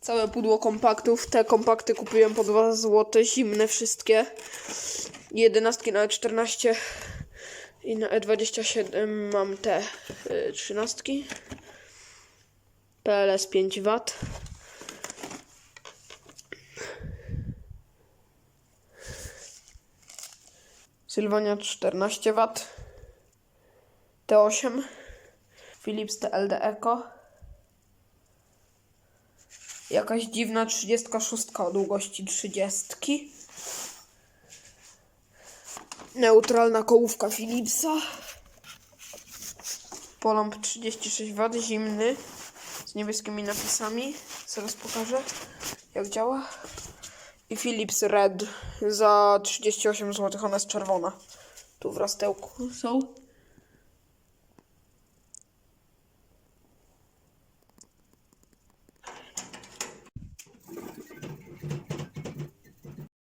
Całe pudło kompaktów. Te kompakty kupiłem po 2 zł, zimne wszystkie. 11 na 14 i na E27 mam te y, 13. PLS 5 W. Sylwania 14 W. T8. Philips TLD Eco. Jakaś dziwna 36 o długości 30. Neutralna kołówka Philipsa. Polamp 36 W, zimny, z niebieskimi napisami. Zaraz pokażę, jak działa. I Philips Red za 38 zł, ona jest czerwona. Tu w rastełku są.